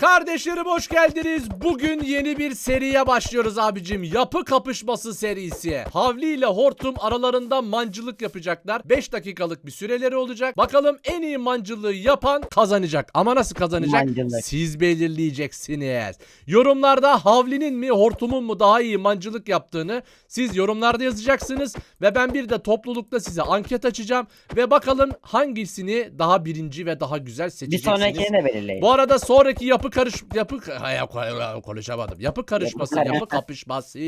Kardeşlerim hoş geldiniz. Bugün yeni bir seriye başlıyoruz abicim. Yapı kapışması serisi. Havli ile Hortum aralarında mancılık yapacaklar. 5 dakikalık bir süreleri olacak. Bakalım en iyi mancılığı yapan kazanacak. Ama nasıl kazanacak? Mancılık. Siz belirleyeceksiniz. Yorumlarda Havli'nin mi Hortum'un mu daha iyi mancılık yaptığını siz yorumlarda yazacaksınız. Ve ben bir de toplulukta size anket açacağım. Ve bakalım hangisini daha birinci ve daha güzel Bir seçeceksiniz. sonrakini de belirleyin. Bu arada sonraki yapı karış yapı Ay, ay, konuşamadım. Yapı karışması, Yapı- yapı kapışması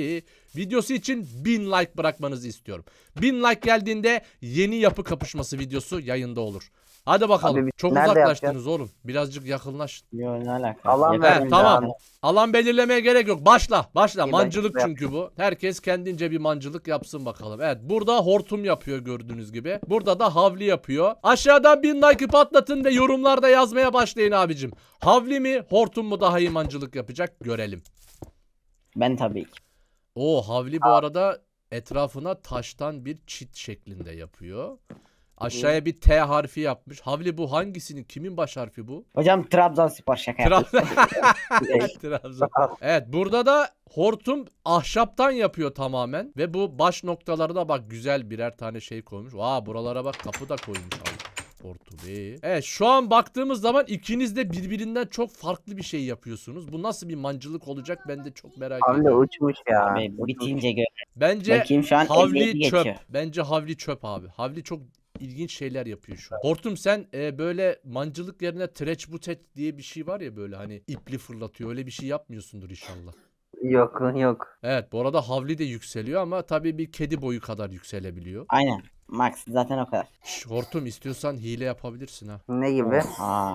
videosu için 1000 like bırakmanızı istiyorum. 1000 like geldiğinde yeni yapı kapışması videosu yayında olur. Hadi bakalım. Abi biz Çok nerede uzaklaştınız oğlum. Birazcık yakınlaşın. Yo ne alaka? Alan Yeter verin tamam. yani. Alan belirlemeye gerek yok. Başla. Başla. İyi, mancılık ben- çünkü bu. Herkes kendince bir mancılık yapsın bakalım. Evet. Burada hortum yapıyor gördüğünüz gibi. Burada da havli yapıyor. Aşağıdan bin like'ı patlatın ve yorumlarda yazmaya başlayın abicim. Havli mi hortum mu daha iyi mancılık yapacak görelim. Ben tabii ki. O havli bu arada etrafına taştan bir çit şeklinde yapıyor. Aşağıya bir T harfi yapmış. Havli bu hangisinin? Kimin baş harfi bu? Hocam Trabzonspor şaka yaptım. Trabzon. Trabzon. Evet burada da hortum ahşaptan yapıyor tamamen. Ve bu baş noktaları da bak güzel birer tane şey koymuş. Aa buralara bak kapı da koymuş abi. Hortum iyi. Evet şu an baktığımız zaman ikiniz de birbirinden çok farklı bir şey yapıyorsunuz. Bu nasıl bir mancılık olacak ben de çok merak Abi ediyorum. uçmuş ya. Abi bitince gör. Bence Bakayım şu an havli 57 çöp. geçiyor. Bence havli çöp abi. Havli çok ilginç şeyler yapıyor şu an. Hortum sen e, böyle mancılık yerine treç butet diye bir şey var ya böyle hani ipli fırlatıyor. Öyle bir şey yapmıyorsundur inşallah. Yok yok. Evet bu arada havli de yükseliyor ama tabii bir kedi boyu kadar yükselebiliyor. Aynen. Max zaten o kadar. Şş, hortum istiyorsan hile yapabilirsin ha. Ne gibi? Aa,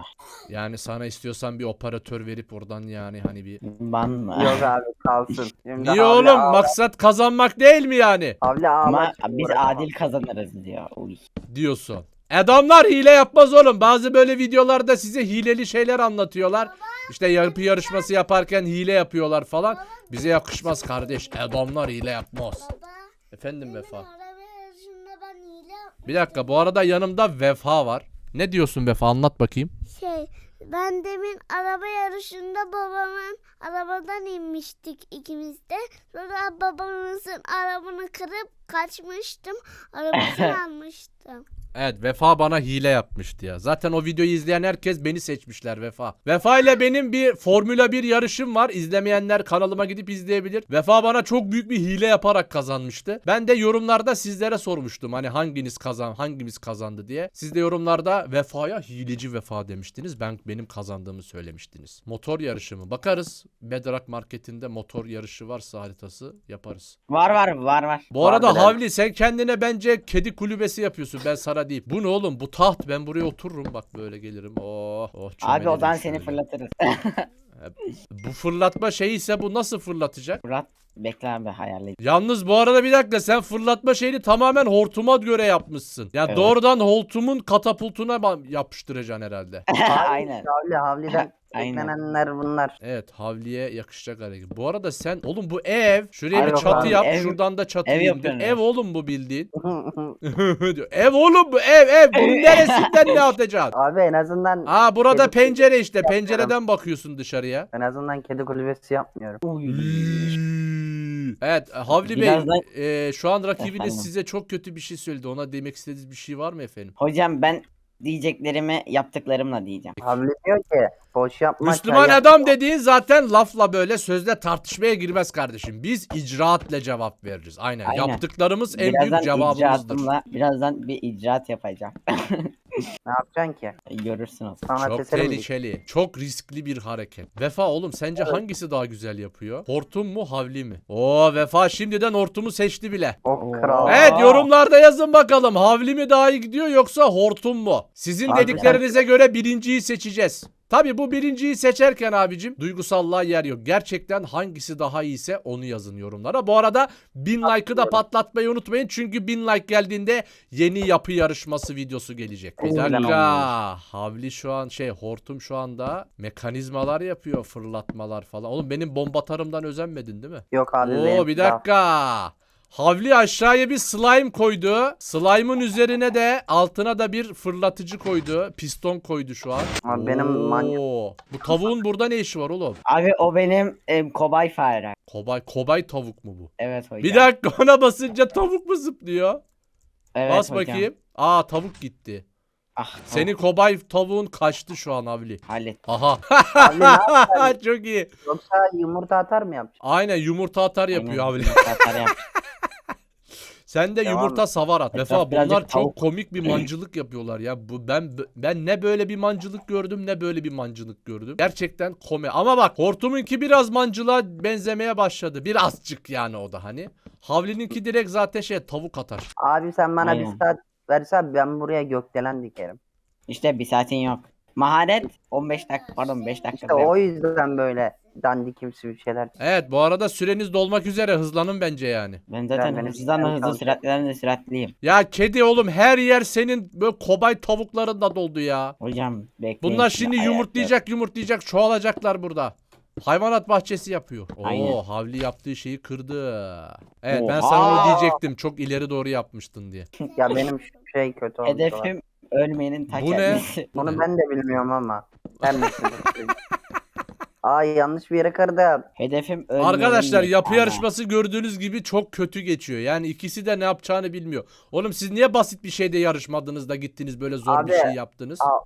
Yani sana istiyorsan bir operatör verip oradan yani hani bir... ban mı? Yok abi kalsın. Şimdi Niye oğlum? ağla- Maksat kazanmak değil mi yani? Havli Ama ağlar. biz adil kazanırız diyor. Uy. diyorsun. Adamlar hile yapmaz oğlum. Bazı böyle videolarda size hileli şeyler anlatıyorlar. İşte yapı yarışması yaparken hile yapıyorlar falan. Bize yakışmaz kardeş. Adamlar hile yapmaz. Baba, Efendim Vefa. araba yarışında ben hile Bir dakika bu arada yanımda Vefa var. Ne diyorsun Vefa anlat bakayım. şey ben demin araba yarışında babamın arabadan inmiştik ikimiz de. Sonra babamızın arabanı kırıp kaçmıştım. Arabasını almıştım. Evet Vefa bana hile yapmıştı ya. Zaten o videoyu izleyen herkes beni seçmişler Vefa. Vefa ile benim bir Formula 1 yarışım var. İzlemeyenler kanalıma gidip izleyebilir. Vefa bana çok büyük bir hile yaparak kazanmıştı. Ben de yorumlarda sizlere sormuştum. Hani hanginiz kazan, hangimiz kazandı diye. Siz de yorumlarda Vefa'ya hileci Vefa demiştiniz. Ben benim kazandığımı söylemiştiniz. Motor yarışı mı? Bakarız. Bedrock Market'inde motor yarışı varsa haritası yaparız. Var var var var. Bu arada. Havli sen kendine bence kedi kulübesi yapıyorsun. Ben sana deyip. Bu ne oğlum? Bu taht. Ben buraya otururum. Bak böyle gelirim. Oh. oh Abi o zaman seni fırlatırız. Bu fırlatma şeyi ise bu nasıl fırlatacak? Fırat bekle abi hayalleyin. Yalnız bu arada bir dakika sen fırlatma şeyini tamamen hortuma göre yapmışsın. Ya Evet. doğrudan hortumun katapultuna yapıştıracaksın herhalde. Aynen. Havli havliden. Eklenenler bunlar. Evet havliye yakışacak hareket. Bu arada sen oğlum bu ev şuraya Ay bir yok çatı abi, yap ev- şuradan da çatı ev yapıyorum Ev ya. oğlum bu bildiğin. diyor. ev oğlum bu ev ev. Bunun neresinden ne atacaksın? abi en azından Aa burada Kedi pencere işte. yapıyorum. Pencereden bakıyorsun dışarıya. en azından kedi kulübesi yapmıyorum. Evet Havli Bey Birazdan- e, şu an rakibiniz Efendim? size çok kötü bir şey söyledi. Ona demek istediğiniz bir şey var mı efendim? Hocam ben diyeceklerimi yaptıklarımla diyeceğim. Havli diyor ki boş yapma. Müslüman çay adam dediğin zaten lafla böyle sözle tartışmaya girmez kardeşim. Biz icraatla cevap veririz. Aynen. Aynen. Yaptıklarımız en birazdan büyük cevabımızdır. icraatımla birazdan bir icraat yapacağım. Ne yapacaksın ki? Görürsün o. Sanat Çok eseri mi? tehlikeli. Çok riskli bir hareket. Vefa oğlum sence hangisi daha güzel yapıyor? Hortum mu havli mi? Oo Vefa şimdiden hortumu seçti bile. O kral. Evet yorumlarda yazın bakalım. Havli mi daha iyi gidiyor yoksa hortum mu? Sizin Abi dediklerinize göre birinciyi seçeceğiz. Tabi bu birinciyi seçerken abicim duygusallığa yer yok. Gerçekten hangisi daha iyiyse onu yazın yorumlara. Bu arada 1000 like'ı da patlatmayı unutmayın. Çünkü 1000 like geldiğinde yeni yapı yarışması videosu gelecek. Bir dakika. Havli şu an şey hortum şu anda mekanizmalar yapıyor fırlatmalar falan. Oğlum benim bomba atarımdan özenmedin değil mi? Yok abi. Oo bir dakika. Havli aşağıya bir slime koydu. Slime'ın üzerine de altına da bir fırlatıcı koydu. Piston koydu şu an. Ama benim manyak- Oo, Bu tavuğun burada ne işi var oğlum? Abi o benim e, kobay fare. Kobay kobay tavuk mu bu? Evet hocam. Bir dakika ona basınca tavuk mu zıplıyor? Evet Bas hocam. bakayım. Aa tavuk gitti. Ah, Senin kobay tavuğun kaçtı şu an Havli. hallet. Aha. Abi ne? Çok iyi. Yoksa yumurta atar mı yapacağım? Aynen yumurta atar yapıyor Aynen, Havli. yumurtalar yap. Sen de Devam yumurta savar at. Etraf Vefa bunlar çok tavuk. komik bir mancılık yapıyorlar ya. Bu ben ben ne böyle bir mancılık gördüm ne böyle bir mancılık gördüm. Gerçekten kome. Ama bak hortumunki biraz mancılığa benzemeye başladı. Birazcık yani o da hani. Havlininki direkt zaten şey tavuk atar. Abi sen bana Aynen. bir saat versen ben buraya gökdelen dikerim. İşte bir saatin yok. Maharet 15 dakika pardon 5 dakika. İşte o yüzden böyle dandikimsi bir şeyler. Evet bu arada süreniz dolmak üzere hızlanın bence yani. Ben zaten benim hızlıdan da hızlı süratlilerden de süratliyim. Ya kedi oğlum her yer senin böyle kobay tavuklarında doldu ya. Hocam bekleyin. Bunlar şimdi yumurtlayacak yumurtlayacak çoğalacaklar burada. Hayvanat bahçesi yapıyor. Oo Aynen. Havli yaptığı şeyi kırdı. Evet ben Oha! sana onu diyecektim. Çok ileri doğru yapmıştın diye. Ya benim şey kötü oldu. Hedefim ölmeyenin ta Bu ne? kendisi. Ne? ben de bilmiyorum ama. Ben de Ay yanlış bir yere kırdım. Hedefim ölmeyenin Arkadaşlar yapı yarışması gördüğünüz gibi çok kötü geçiyor. Yani ikisi de ne yapacağını bilmiyor. Oğlum siz niye basit bir şeyde yarışmadınız da gittiniz böyle zor bir Abi, şey yaptınız? a-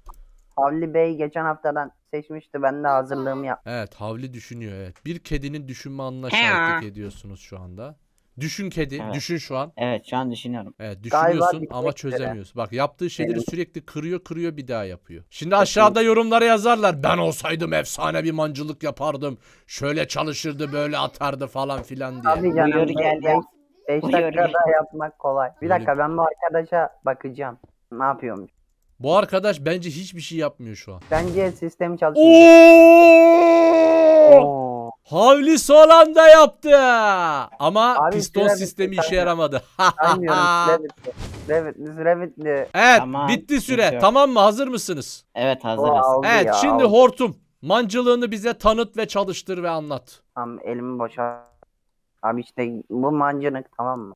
Havli Bey geçen haftadan seçmişti. Ben de hazırlığımı yaptım. Evet Havli düşünüyor evet. Bir kedinin düşünme anına şahitlik ediyorsunuz şu anda. Düşün kedi, Evet. düşün şu an. Evet şu an düşünüyorum. Evet Galiba düşünüyorsun bitmek ama üzere. çözemiyorsun. Bak yaptığı şeyleri Evet. sürekli kırıyor kırıyor bir daha yapıyor. Şimdi aşağıda yorumlara yazarlar. Ben olsaydım efsane bir mancılık yapardım. Şöyle çalışırdı böyle atardı falan filan diye. Abi canım. Buyur gel ya. 5 Buyur dakika gel. daha yapmak kolay. Bir Böyle- dakika ben bu arkadaşa bakacağım. Ne yapıyormuş? Bu arkadaş bence hiçbir şey yapmıyor şu an. Bence sistemi çalışıyor. Oo! Oo. Havli son anda yaptı. Ama Abi piston sistemi işe kanka. yaramadı. Süre bitti. evet Tamam, bitti süre. bitiyor. Tamam mı? Hazır mısınız? Evet hazırız. Evet ya, şimdi aldı. hortum. Mancılığını bize tanıt ve çalıştır ve anlat. Tamam elimi boşa. Abi işte bu mancınık tamam mı?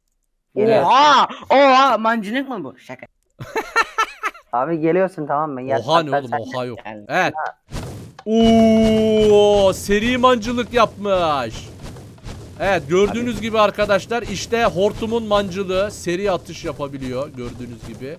Geliyor. Oha! Oha! Mancınık mı bu? Şaka. Abi geliyorsun tamam mı? Gel, Oha ne hatta oğlum sen- oha yok. Geldim. Evet. Oo, seri mancılık yapmış. Evet gördüğünüz gibi arkadaşlar işte hortumun mancılığı seri atış yapabiliyor gördüğünüz gibi.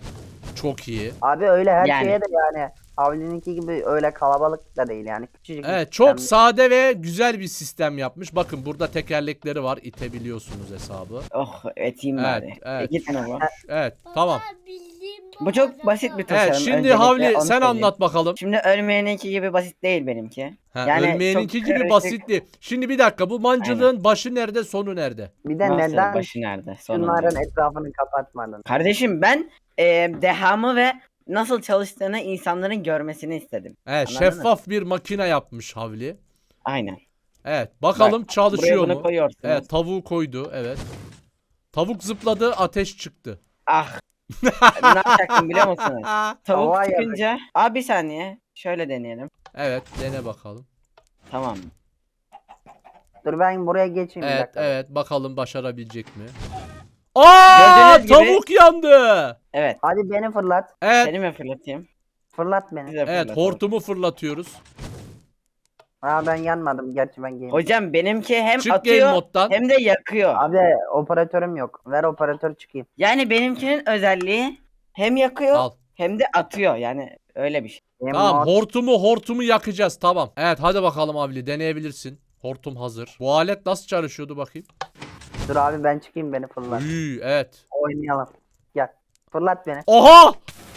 Çok iyi. Abi öyle her Yani. şeye de yani Avli'ninki gibi öyle kalabalık da değil yani. Küçücük Evet çok sistem. sade ve güzel bir sistem yapmış. Bakın burada tekerlekleri var itebiliyorsunuz hesabı. Oh eteyim Evet, bari. evet. İki tane bu. Evet tamam. bildiğim Bu çok basit bir tasarım. Evet şimdi öncelikle Havli onu sen söyleyeyim. anlat bakalım. Şimdi ölmeyeninki gibi basit değil benimki. Ha, Yani ölmeyeninki çok gibi karışık. basitti. Şimdi bir dakika bu mancılığın başı nerede sonu nerede? Bir de Nasıl neden başı nerede? Sonunda. şunların etrafını kapatmadın? Kardeşim ben e, dehamı ve nasıl çalıştığını insanların görmesini istedim. Evet Anladın mı? şeffaf bir makine yapmış Havli. Aynen. Evet bakalım Buraya çalışıyor bunu mu? koyuyorsunuz. Evet tavuğu koydu evet. Tavuk zıpladı ateş çıktı. Ah. Ne yapacaktım biliyor musunuz? Tavuk Hava çıkınca. Aa bir saniye. Şöyle deneyelim. Evet dene bakalım. Tamam. Dur ben buraya geçeyim bir Evet dakika. evet bakalım başarabilecek mi? Aa Gördüğünüz gibi- tavuk yandı. Evet. Hadi beni fırlat. Evet Seni mi fırlatayım? Fırlat beni. Size evet fırlatalım. hortumu fırlatıyoruz. Aa ben yanmadım. Gerçi ben game. Hocam benimki hem Çık game atıyor moddan. hem de yakıyor. Abi operatörüm yok. Ver operatör çıkayım. Yani benimkinin özelliği hem yakıyor Al. hem de atıyor. Yani öyle bir şey. Game Tamam mod. hortumu hortumu yakacağız tamam. Evet hadi bakalım Avli deneyebilirsin. Hortum hazır. Bu alet nasıl çalışıyordu bakayım? Dur abi ben çıkayım beni fırlat. Üy, evet. Oynayalım. Gel. Fırlat beni. Oha!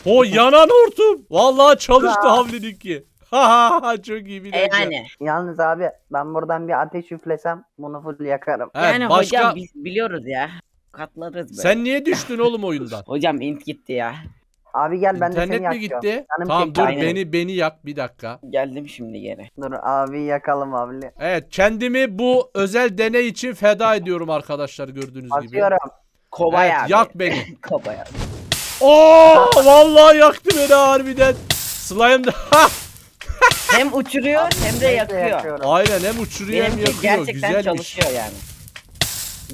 O yanan hortum. Vallahi çalıştı Havli'ninki. Ha çok iyi bir E dakika. yani. Yalnız abi ben buradan bir ateş üflesem bunu full yakarım. Evet, yani başka hocam biz biliyoruz ya. Katlarız böyle. sen niye düştün oğlum oyundan? Hocam int gitti ya. Abi gel ben de İnternet seni mi yakacağım. gitti? Canım tamam çekti. dur Aynen. beni beni yak bir dakika. Geldim şimdi geri. Dur abi yakalım abi. Evet kendimi bu özel deney için feda ediyorum arkadaşlar gördüğünüz gibi. Atıyorum. Kobay Evet, abi. yak beni. Kobay abi. Oo vallahi yaktı beni harbiden. Slime de Hem uçuruyor hem de yakıyor. Aynen hem uçuruyor hem Benimki yakıyor. gerçekten Güzelmiş. çalışıyor yani.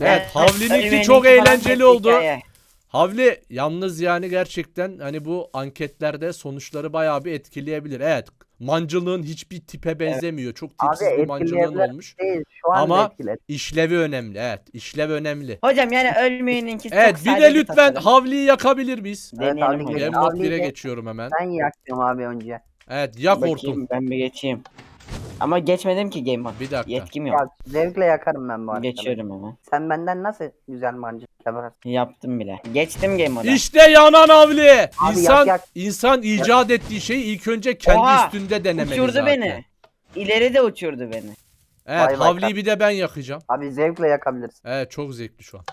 Evet, Havli'ninki Ölmeyeninki çok falan eğlenceli oldu. hikaye. Havli yalnız yani gerçekten hani bu anketlerde sonuçları bayağı bir etkileyebilir. Evet mancılığın hiçbir tipe benzemiyor. Çok Abi tipsiz bir mancılığın etkileyebilir olmuş. değil. Şu an Ama- etkiledi. İşlevi önemli. Evet işlev önemli. Hocam yani ölmeyeninki çok Evet bir sade de lütfen tasarım. Havli'yi yakabilir miyiz? Evet, Deneyelim hocam. Game Mode Havli'yi 1'e de- geçiyorum hemen. Ben yaktım abi önce. Evet yak Bakayım, hortum. ben bir geçeyim. Ama geçmedim ki Game Mode. Bir dakika. Yetkim yok. Ya, zevkle yakarım ben bu arada. Geçiyorum hemen. Sen benden nasıl güzel mancınık yaparsın? Yaptım bile. Geçtim Game Mode'a. İşte yanan Havli. Abi İnsan yak, yak. insan icat ettiği şeyi ilk önce kendi Oha, üstünde denemeli Uçurdu zaten. beni. İleri de uçurdu beni. Evet Vay vay Havli'yi bir de ben yakacağım. Abi zevkle yakabilirsin. Evet çok zevkli şu an.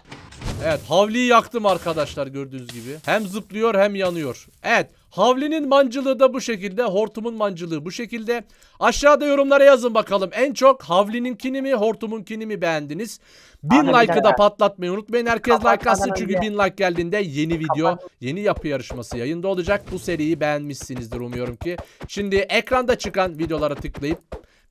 Evet Havli'yi yaktım arkadaşlar gördüğünüz gibi. Hem zıplıyor hem yanıyor. Evet Havli'nin mancılığı da bu şekilde. Hortumun mancılığı bu şekilde. Aşağıda yorumlara yazın bakalım. En çok Havli'ninkini mi Hortum'unkini mi beğendiniz? Bin like'ı da patlatmayı unutmayın. Herkes like atsın çünkü bin like geldiğinde yeni video, yeni yapı yarışması yayında olacak. Bu seriyi beğenmişsinizdir umuyorum ki. Şimdi ekranda çıkan videolara tıklayıp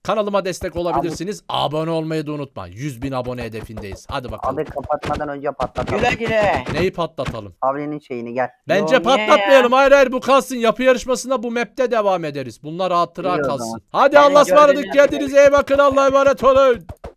kanalıma destek olabilirsiniz. Abone olmayı da unutma. 100 bin abone hedefindeyiz. Hadi bakalım. Abi kapatmadan önce patlatalım. Güle güle. Neyi patlatalım? Avli'nin şeyini gel. Bence Yo, niye patlatmayalım. Hayır hayır bu kalsın. Yapı yarışmasında bu map'te devam ederiz. Bunlar hatıra İyi o kalsın. zaman. Hadi Yani Allah'a ısmarladık. gördüğünüz gibi- Kendinize iyi bakın. Allah'a emanet olun.